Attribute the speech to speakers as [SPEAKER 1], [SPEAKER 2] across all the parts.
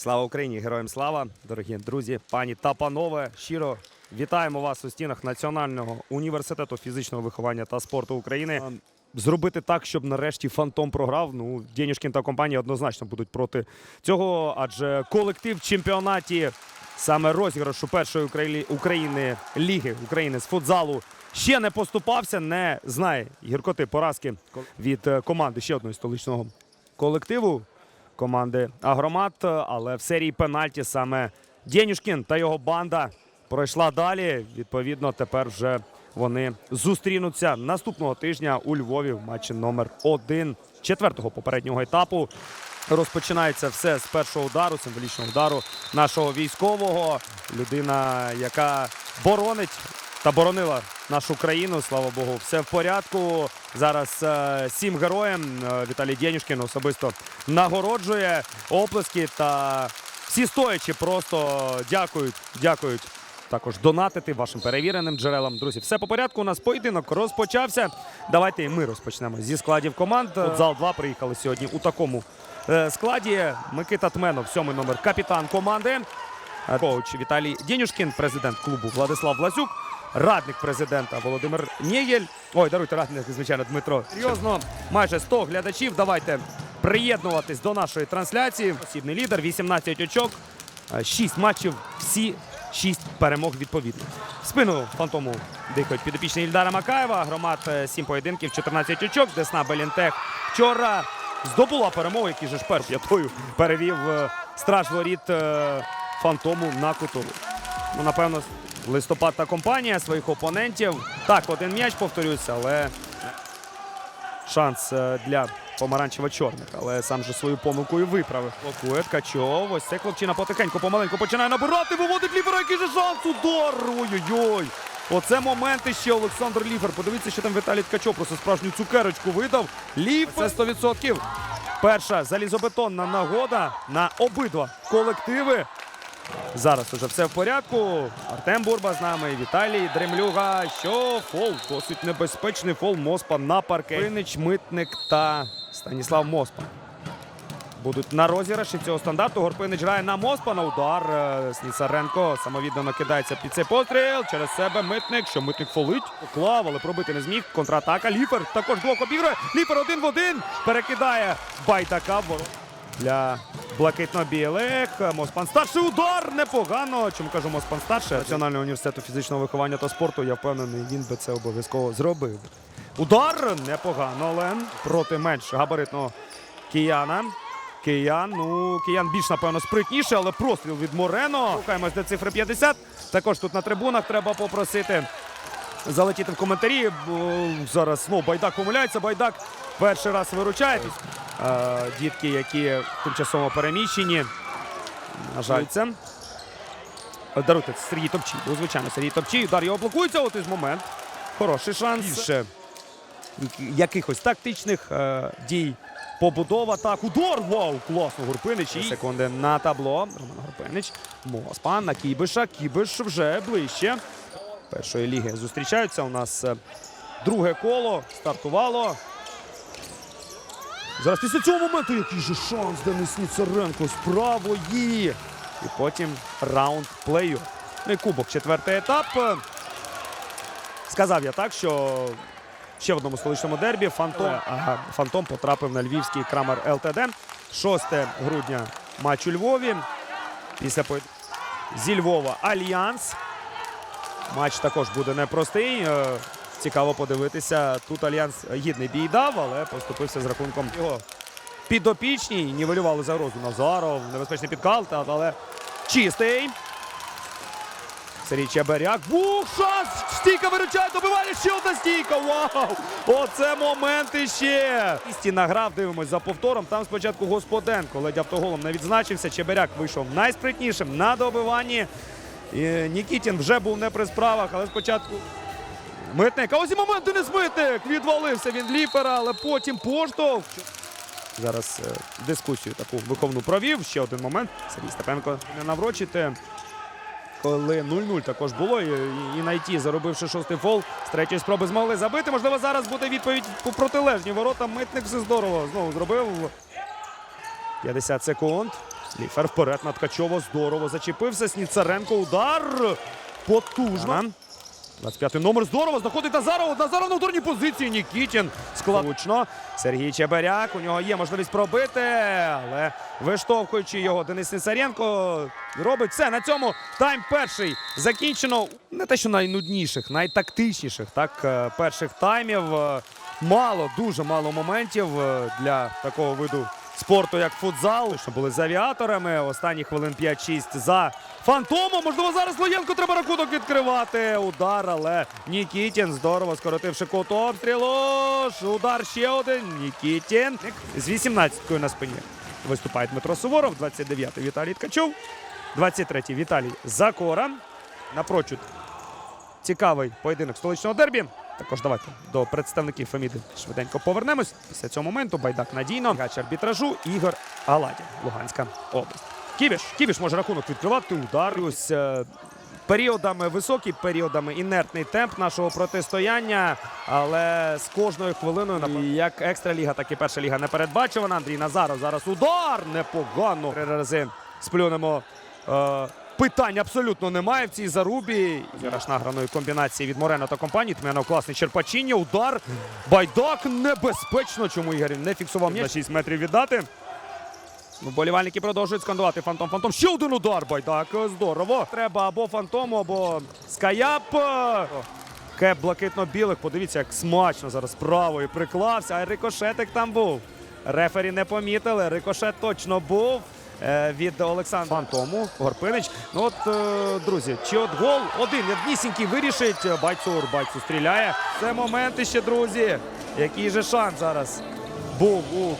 [SPEAKER 1] Слава Україні! Героям слава! Дорогі друзі, пані та панове! Щиро вітаємо вас у стінах Національного університету фізичного виховання та спорту України. Зробити так, щоб нарешті фантом програв. Ну, Дєнюшкін та компанія однозначно будуть проти цього, адже колектив в чемпіонаті саме розіграшу першої Украї- України ліги України з футзалу ще не поступався, не знає гіркоти поразки від е, команди ще одного столичного колективу команди Агромат. Але в серії пенальті саме Дєнюшкін та його банда пройшла далі. Відповідно, тепер вже вони зустрінуться наступного тижня у Львові в матчі номер один четвертого попереднього етапу. Розпочинається все з першого удару, символічного удару нашого військового. Людина, яка боронить та боронила нашу країну. Слава Богу, все в порядку. Зараз е, сім героям е, Віталій Дєнюшкін особисто нагороджує оплески та всі стоячи просто дякують, дякують. Також донатити вашим перевіреним джерелам. Друзі, все по порядку. У нас поєдинок розпочався. Давайте і ми розпочнемо зі складів команд. Зал 2 приїхали сьогодні у такому е, складі. Микита Тменов, сьомий номер, капітан команди. Коуч Віталій Дєнюшкін, президент клубу Владислав Власюк, радник президента Володимир Нєєль. Ой, даруйте радник, звичайно, Дмитро. Серйозно, майже 100 глядачів. Давайте приєднуватись до нашої трансляції. Осібний лідер, 18 очок, 6 матчів, всі 6 перемог відповідно. В спину фантому дихають підопічні Ільдара Макаєва. Громад 7 поєдинків, 14 очок. Десна Белінтех вчора здобула перемогу, який же ж першу п'ятою перевів е, страж воріт е, фантому на кутову. Ну, напевно, листопад та компанія своїх опонентів. Так, один м'яч повторюся, але шанс е, для помаранчево-чорних. Але сам же свою помилку і виправив. Блокує Ткачов. Ось цей хлопчина потихеньку, помаленьку починає набирати. Виводить лівера, який же шанс. Удар! Ой-ой-ой! Оце момент ще Олександр Ліфер. Подивіться, що там Віталій Ткачов просто справжню цукерочку видав. Ліфер. Це 100%. Перша залізобетонна нагода на обидва колективи. Зараз уже все в порядку. Артем Бурба з нами, Віталій Дремлюга. Що фол? Досить небезпечний фол Моспа на паркет. Винич, Митник та Станіслав Моспа. Будуть на розіграші цього стандарту. Горпинич грає на Моспа на удар. Е, Сніцаренко самовіддано кидається під цей постріл. Через себе Митник. Що Митник фолить. Поклав, але пробити не зміг. Контратака. Ліфер також блок обігрує. Ліфер один в один. Перекидає байдака. Для блакитно-білих. Моспан старший удар непогано. Чому кажу Моспан старший? Національного університету фізичного виховання та спорту. Я впевнений, він би це обов'язково зробив. Удар непогано, але проти менш габаритного кияна. Киян, ну киян більш напевно спритніше, але простріл від Морено. Рухаємось до цифри 50. Також тут на трибунах треба попросити залетіти в коментарі. Зараз ну, Байдак помиляється. Байдак перший раз виручає. Е, дітки, які тимчасово переміщені. На жаль, це. Даруйте, це Сергій Топчій. Ну, звичайно, Сергій Топчій. Удар його блокується. От із момент. Хороший шанс. Більше якихось тактичних е, дій. Побудова так. Удар! Вау! Класно, Гурпинич. І секунди на табло. Роман Гурпинич. Моспан на Кібиша. Кібиш вже ближче. Першої ліги зустрічаються. У нас е, друге коло. Стартувало. Зараз після цього моменту який же шанс Денис Ніцаренко з правої. І потім раунд плею. Ну і кубок, четвертий етап. Сказав я так, що ще в одному столичному дербі Фантом, ага, Фантом потрапив на львівський Крамер ЛТД. 6 грудня матч у Львові. Після поєд- зі Львова Альянс. Матч також буде непростий. Цікаво подивитися. Тут Альянс гідний бій дав, але поступився з рахунком його підопічній. Нівелювали загрозу Назаров. Небезпечний підкал, але чистий. Сергій Чеберяк. Бух, шанс! Стійка виручає, добиває ще одна стійка. Вау! Оце момент іще. Істі награв, дивимось за повтором. Там спочатку Господенко ледь автоголом не відзначився. Чеберяк вийшов найспритнішим на добиванні. І Нікітін вже був не при справах, але спочатку Митник. А ось і момент Денис Митник. Відвалився він ліпера, але потім поштовх. Зараз е, дискусію таку виховну провів. Ще один момент. Сергій Степенко не наврочити. Коли 0-0 також було, і, і на ІТ, заробивши шостий фол, з третьої спроби змогли забити. Можливо, зараз буде відповідь по протилежні ворота. Митник все здорово знову зробив. 50 секунд. Ліфер вперед на Ткачова. Здорово зачепився. Сніцаренко. Удар. Потужно. 25-й номер здорово. Знаходить Назаров. Назаров на ударній позиції. Нікітін. Складучно. Сергій Чеберяк. У нього є можливість пробити. Але виштовхуючи його, Денис Несаренко робить все. На цьому тайм перший закінчено. Не те, що найнудніших, найтактичніших. Так, е, перших таймів. Е, Мало, дуже мало моментів е, для такого виду спорту, як футзал. Що були з авіаторами. Останні хвилин 5-6 за фантомом. Можливо, зараз Лоєнко треба рахунок відкривати. Удар, але Нікітін здорово скоротивши кут обстрілу. Удар ще один. Нікітін. З 18-кою на спині виступає Дмитро Суворов. 29-й Віталій Ткачов. 23-й Віталій Закора. Напрочуд цікавий поєдинок столичного дербі. Також давайте до представників Феміди швиденько повернемось. Після цього моменту байдак надійно. Гач арбітражу Ігор Аладін, Луганська область. Кібіш, Кібіш може рахунок відкривати. Удар. Ось, е, Періодами високий, періодами інертний темп нашого протистояння. Але з кожною хвилиною як екстра ліга, так і перша ліга не передбачувана. Андрій Назаров зараз удар непогано. Три рази сплюнемо. Питань абсолютно немає в цій зарубі. Зараз награної комбінації від Морено та компанії. Тменов класний черпачіння. Удар. Байдак небезпечно. Чому Ігор не фіксував м'яч? на 6 метрів віддати. Вболівальники продовжують скандувати фантом. Фантом. Ще один удар. Байдак. Здорово. Треба або фантому, або скаяп. Кеп блакитно-білих. Подивіться, як смачно зараз правою приклався. А рикошетик там був. Рефері не помітили. Рикошет точно був. Е, Від Олександра Фантому Горпинич. Ну от, е, друзі, чи от гол один однісінький вирішить Байцур. Байцу стріляє. Це моменти ще, друзі. Який же шанс зараз був у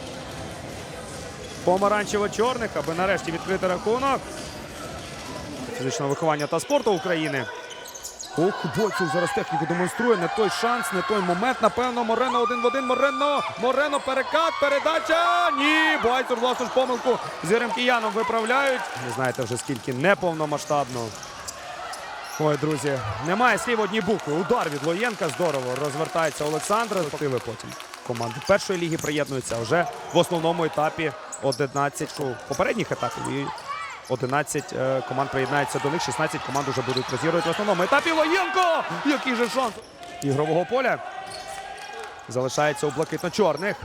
[SPEAKER 1] помаранчево-чорних, аби нарешті відкрити рахунок фізичного виховання та спорту України. Ох, Бойцов зараз техніку демонструє. Не той шанс, не той момент. Напевно, Морено один в один. Морено. Морено перекат, передача. Ні, Бойцов власну ж помилку з Єремкіяном виправляють. Не знаєте вже скільки неповномасштабно. Ой, друзі, немає слів одній букви. Удар від Лоєнка. Здорово. Розвертається Олександр. Активи потім. Команди першої ліги приєднуються вже в основному етапі 11 у попередніх етапів. І 11 е, команд приєднається до них. 16 команд вже будуть розігрувати в основному етапі. Воєнко! Який же шанс ігрового поля. Залишається у блакитно-чорних.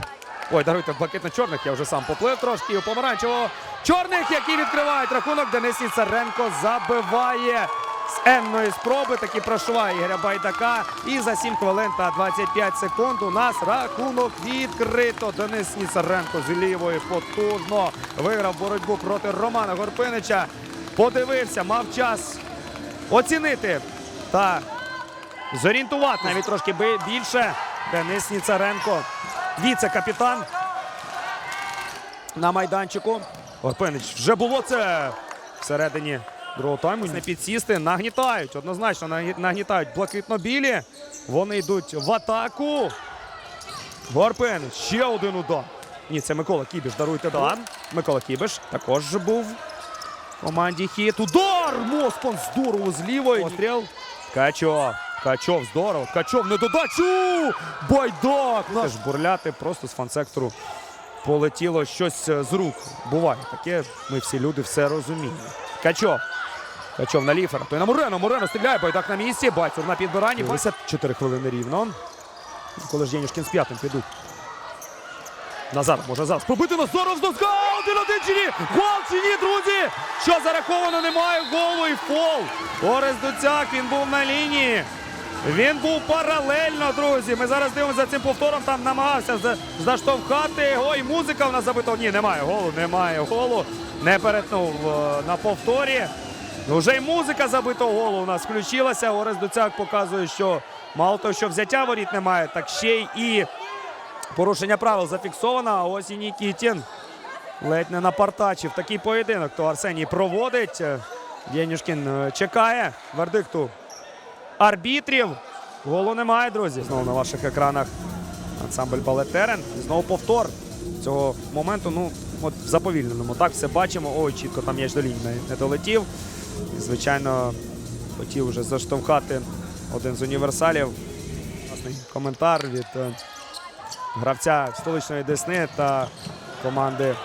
[SPEAKER 1] Ой, даруйте, блакитно-чорних я вже сам поплив трошки. І У помаранчево чорних, які відкривають рахунок. Денис Ніцаренко забиває з енної спроби. Таки прошиває Ігоря Байдака. І за 7 хвилин та 25 секунд у нас рахунок відкрито. Денис Ніцаренко з лівої потужно виграв боротьбу проти Романа Горпинича. Подивився, мав час оцінити та зорієнтувати навіть трошки більше. Денис Ніцаренко, віце-капітан на майданчику. Горпинич вже було це всередині другого тайму. Не підсісти, нагнітають. Однозначно нагнітають блакитно-білі. Вони йдуть в атаку. Горпинич, ще один удар. Ні, це Микола Кібіш. Даруйте дан. Микола Кібіш також був в команді хіт. Удар! Моспан здорово з лівої. Постріл. Ткачов. Ткачов, здорово. Ткачов не додачу! Байдак! Теж бурляти просто з фан-сектору полетіло щось е, з рук. Буває таке. Ми всі люди все розуміємо. Качов. Качов на ліфера. Той на Мурено. Мурено стріляє. Байдак на місці. Байцур на підбиранні. 54 хвилини рівно. Коли ж Єнюшкін з п'ятим підуть. Назар може зараз пробити Назаров з доска! Один-один чи ні? Гол чи ні, друзі? Що зараховано? Немає голу і фол. Орес Дуцяк, він був на лінії. Він був паралельно, друзі. Ми зараз дивимося за цим повтором. Там намагався за- заштовхати. Ой, музика в нас забита. Ні, немає голу, немає голу. Не перетнув е, на повторі. Ну, Вже й музика забитого голу у нас включилася. Орес Дуцяк показує, що мало того, що взяття воріт немає, так ще й і порушення правил зафіксовано. А ось і Нікітін ледь не напартачив такий поєдинок. То Арсеній проводить. Єнюшкін е, чекає вердикту арбітрів. Голу немає, друзі. Знову на ваших екранах ансамбль балет Терен. І Знову повтор цього моменту. Ну, от в заповільненому. Так все бачимо. Ой, чітко там м'яч до лінії не долетів. Звичайно, хотів вже заштовхати один з універсалів. Власний коментар від е, гравця столичної Десни та команди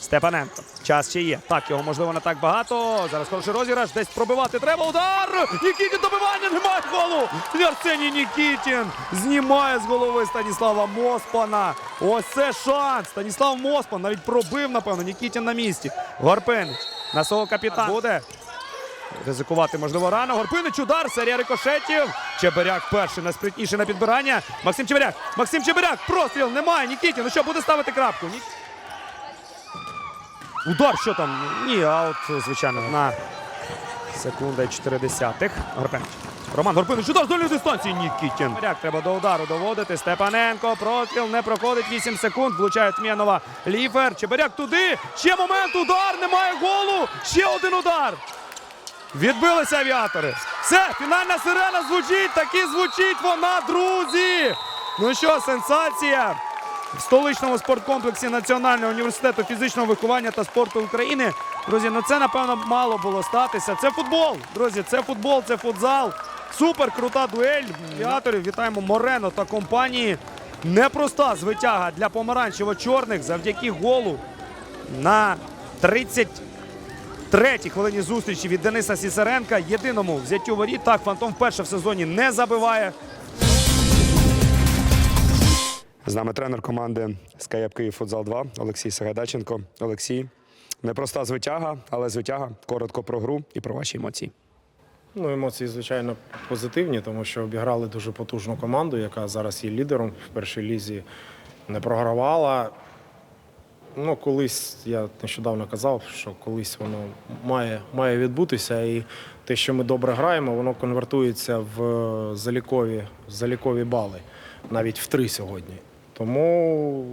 [SPEAKER 1] Степаненко. Час ще є. Так, його можливо не так багато. Зараз хороший розіграш. Десь пробивати треба. Удар! Нікітін добивання! Немає голу! Арсеній Нікітін знімає з голови Станіслава Моспана. Ось це шанс. Станіслав Моспан навіть пробив, напевно. Нікітін на місці. Горпинич на свого капітана буде. Ризикувати можливо рано. Горпинич удар, серія рикошетів. Чебиряк перший найспритніший на підбирання. Максим Чебиряк. Максим Чебиряк. Простріл немає. Нікітін. Ну що, буде ставити крапку? Ні... Удар, що там? Ні, аут, звичайно, на секунда і 4 десятих. Горпинич. Роман Горпинич, удар з дальньої дистанції. Нікітін. Чебиряк треба до удару доводити. Степаненко. Простріл не проходить 8 секунд. Влучає Тмєнова. Ліфер. Чебиряк туди. Ще момент. Удар. Немає голу. Ще один удар. Відбилися авіатори. Все, фінальна сирена звучить, так і звучить вона, друзі. Ну що, сенсація в столичному спорткомплексі Національного університету фізичного виховання та спорту України. Друзі, ну це напевно мало було статися. Це футбол. Друзі, це футбол, це футзал. Супер крута дуель. Авіаторів вітаємо Морено та компанії. Непроста звитяга для помаранчево-чорних завдяки голу на 30 третій хвилині зустрічі від Дениса Сісаренка. Єдиному взяттю воріт. Так, фантом вперше в сезоні не забиває. З нами тренер команди Скаєп Київ Футзал 2 Олексій Сагайдаченко. Олексій, непроста звитяга, але звитяга. Коротко про гру і про ваші емоції.
[SPEAKER 2] Ну, емоції, звичайно, позитивні, тому що обіграли дуже потужну команду, яка зараз є лідером в першій лізі, не програвала. Ну, колись я нещодавно казав, що колись воно має, має відбутися, і те, що ми добре граємо, воно конвертується в залікові, залікові бали, навіть в три сьогодні. Тому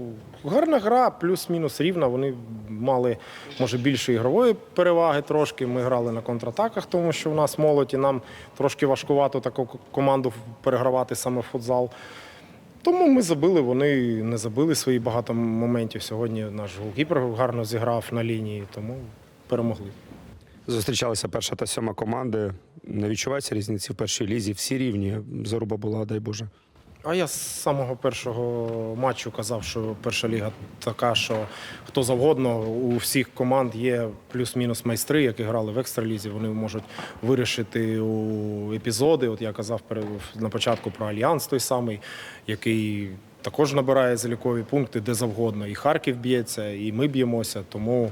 [SPEAKER 2] гарна гра, плюс-мінус рівна. Вони мали може більше ігрової переваги трошки. Ми грали на контратаках, тому що в нас молодь і нам трошки важкувато таку команду перегравати саме в футзал. Тому ми забили, вони не забили свої багато моментів. Сьогодні наш голкіпер гарно зіграв на лінії, тому перемогли.
[SPEAKER 1] Зустрічалися перша та сьома команди. Не відчувається різниці в першій лізі. Всі рівні. Заруба була, дай Боже.
[SPEAKER 2] А я з самого першого матчу казав, що перша ліга така, що хто завгодно у всіх команд є плюс-мінус майстри, які грали в екстралізі. Вони можуть вирішити у епізоди. От я казав на початку про альянс той самий, який також набирає залікові пункти де завгодно. І Харків б'ється, і ми б'ємося. Тому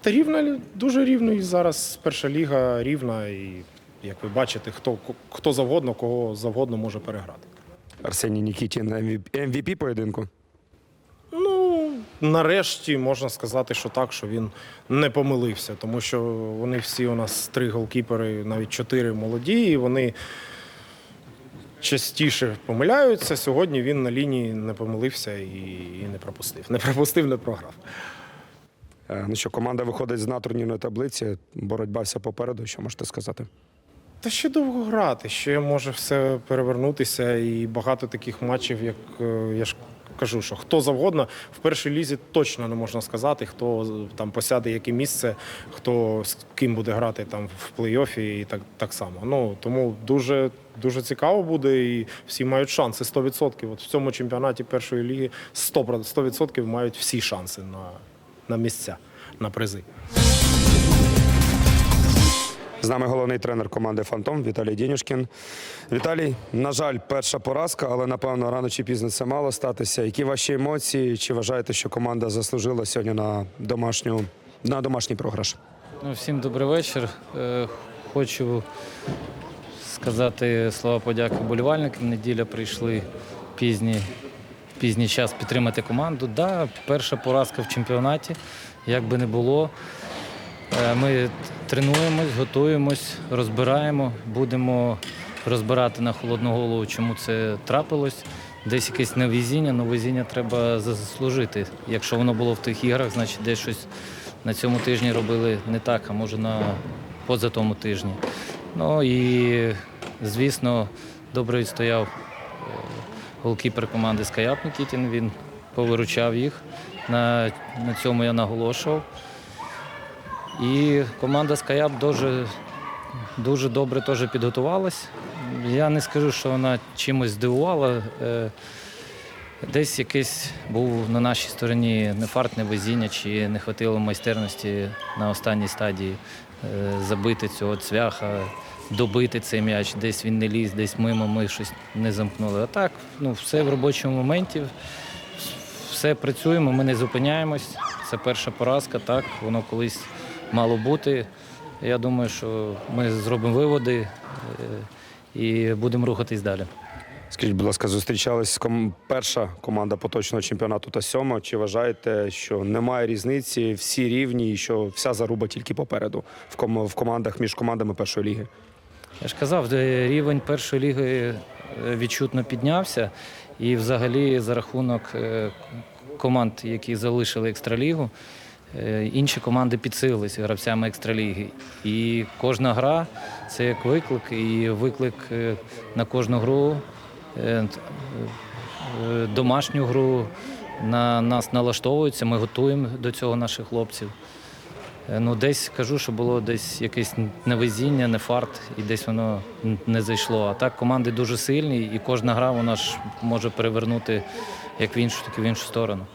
[SPEAKER 2] та рівна дуже рівно. І зараз перша ліга рівна. І як ви бачите, хто, хто завгодно, кого завгодно може переграти.
[SPEAKER 1] Арсеній Нікітін MVP поєдинку.
[SPEAKER 2] Ну, нарешті можна сказати, що так, що він не помилився, тому що вони всі у нас три голкіпери, навіть чотири молоді, і вони частіше помиляються. Сьогодні він на лінії не помилився і, і не пропустив. Не пропустив, не програв.
[SPEAKER 1] Е, Ну що, команда виходить з натурнірної таблиці. Боротьба вся попереду. Що можете сказати?
[SPEAKER 2] Та ще довго грати, ще може все перевернутися, і багато таких матчів, як е, я ж кажу, що хто завгодно в першій лізі точно не можна сказати, хто там посяде яке місце, хто з ким буде грати там в плей-офі і так, так само. Ну тому дуже дуже цікаво буде, і всі мають шанси 100%. От в цьому чемпіонаті першої ліги 100%, 100% мають всі шанси на, на місця, на призи.
[SPEAKER 1] З нами головний тренер команди Фантом Віталій Дінюшкін. Віталій, на жаль, перша поразка, але напевно рано чи пізно це мало статися. Які ваші емоції? Чи вважаєте, що команда заслужила сьогодні на домашню на домашній програш?
[SPEAKER 3] Ну, всім добрий вечір. Е, Хочу сказати слова подяки болівальникам. Неділя прийшли пізній, пізній час підтримати команду. Да, перша поразка в чемпіонаті, як би не було. Е, Ми тренуємось, готуємось, розбираємо, будемо розбирати на холодну голову, чому це трапилось. Десь якесь невезіння, але везіння треба заслужити. Якщо воно було в тих іграх, значить десь щось на цьому тижні робили не так, а може на поза тому тижні. Ну і, звісно, добре відстояв е, голкіпер команди Скаяп Нікітін. Він повиручав їх. На, на цьому я наголошував. І команда Скаяп дуже, дуже добре теж підготувалась. Я не скажу, що вона чимось здивувала. Е, Десь якийсь був на нашій стороні не фарт, везіння, чи не хватило майстерності на останній стадії е, забити цього цвяха, добити цей м'яч. Десь він не ліз, десь мимо ми щось не замкнули. А так, ну, все в робочому моменті, все працюємо, ми не зупиняємось. Це перша поразка, так, воно колись мало бути. Я думаю, що ми зробимо виводи е, і будемо рухатись далі.
[SPEAKER 4] Скажіть, будь ласка, зустрічались ком... перша команда поточного чемпіонату та сьома. Чи вважаєте, що немає різниці, всі рівні, і що вся заруба тільки попереду в, ком... в командах між командами першої ліги?
[SPEAKER 3] Я ж казав, рівень першої ліги е, відчутно піднявся. І взагалі за рахунок е, команд, які залишили екстралігу, е, інші команди підсилилися гравцями екстраліги. І кожна гра це як виклик, і виклик е, на кожну гру, е, е, домашню гру на нас налаштовуються. Ми готуємо до цього наших хлопців. Е, Ну, десь кажу, що було десь якесь невезіння, не фарт, і десь воно не зайшло. А так команди дуже сильні, і кожна гра вона ж може перевернути як в іншу, так і в іншу сторону.